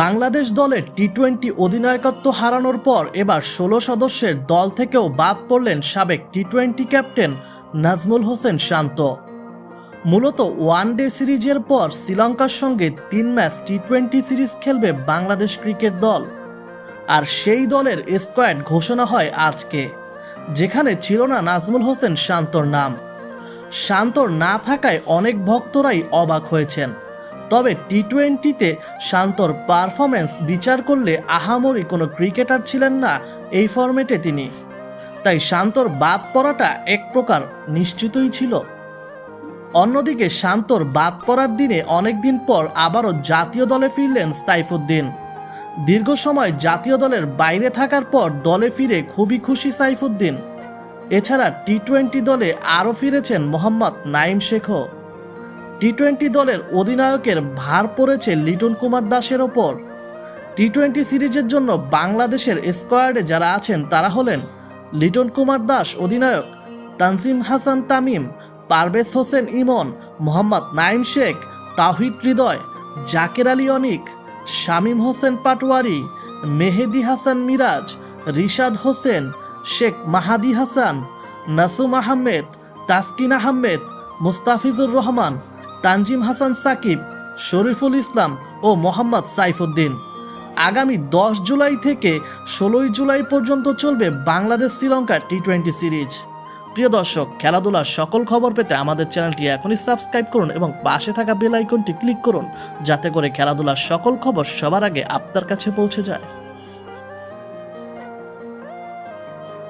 বাংলাদেশ দলের T twenty অধিনায়কত্ব হারানোর পর এবার ষোলো সদস্যের দল থেকেও বাদ পড়লেন সাবেক T twenty captain Najmul Hossain Shanto. মূলত ওয়ানডে সিরিজের পর শ্রীলঙ্কার সঙ্গে তিন ম্যাচ টি টোয়েন্টি সিরিজ খেলবে বাংলাদেশ ক্রিকেট দল। আর সেই দলের স্কোয়াড ঘোষণা হয় আজকে, যেখানে ছিল না নাজমুল হোসেন শান্তর নাম। শান্তর না থাকায় অনেক ভক্তরাই অবাক হয়েছেন। তবে টি টোয়েন্টিতে শান্তর পারফরমেন্স বিচার করলে আহামরি কোনো ক্রিকেটার ছিলেন না এই ফরম্যাটে তিনি। তাই শান্তর বাদ পড়াটা এক প্রকার নিশ্চিতই ছিল। অন্যদিকে শান্তর বাদ পড়ার দিনে অনেকদিন পর আবারও জাতীয় দলে ফিরলেন সাইফুদ্দিন। দীর্ঘ সময় জাতীয় দলের বাইরে থাকার পর দলে ফিরে খুবই খুশি সাইফুদ্দিন। এছাড়া টি টোয়েন্টি দলে আরও ফিরেছেন মোহাম্মদ নাইম শেখও। টি টোয়েন্টি দলের অধিনায়কের ভার পড়েছে লিটন কুমার দাসের ওপর। টি টোয়েন্টি সিরিজের জন্য বাংলাদেশের স্কোয়াডে যারা আছেন, তারা হলেন লিটন কুমার দাস অধিনায়ক, তানসিম হাসান তামিম, পারভেজ হোসেন ইমন, মোহাম্মদ নাইম শেখ তাহিদ হৃদয়, জাকের আলী অনিক, শামীম হোসেন পাটোয়ারি, মেহেদি হাসান মিরাজ, রিশাদ হোসেন, শেখ মাহাদি হাসান, নাসুম আহমেদ, তাসকিন আহমেদ, মুস্তাফিজুর রহমান তানজিম হাসান সাকিব, শরীফুল ইসলাম ও মোহাম্মদ সাইফুদ্দিন। আগামী দশ জুলাই থেকে ষোলোই জুলাই পর্যন্ত চলবে Bangladesh Sri Lanka T twenty series. প্রিয় দর্শক, খেলাধুলার সকল খবর পেতে আমাদের চ্যানেলটি এখনই সাবস্ক্রাইব করুন এবং পাশে থাকা বেল আইকনটি ক্লিক করুন, যাতে করে খেলাধুলার সকল খবর সবার আগে আপনার কাছে পৌঁছে যায়।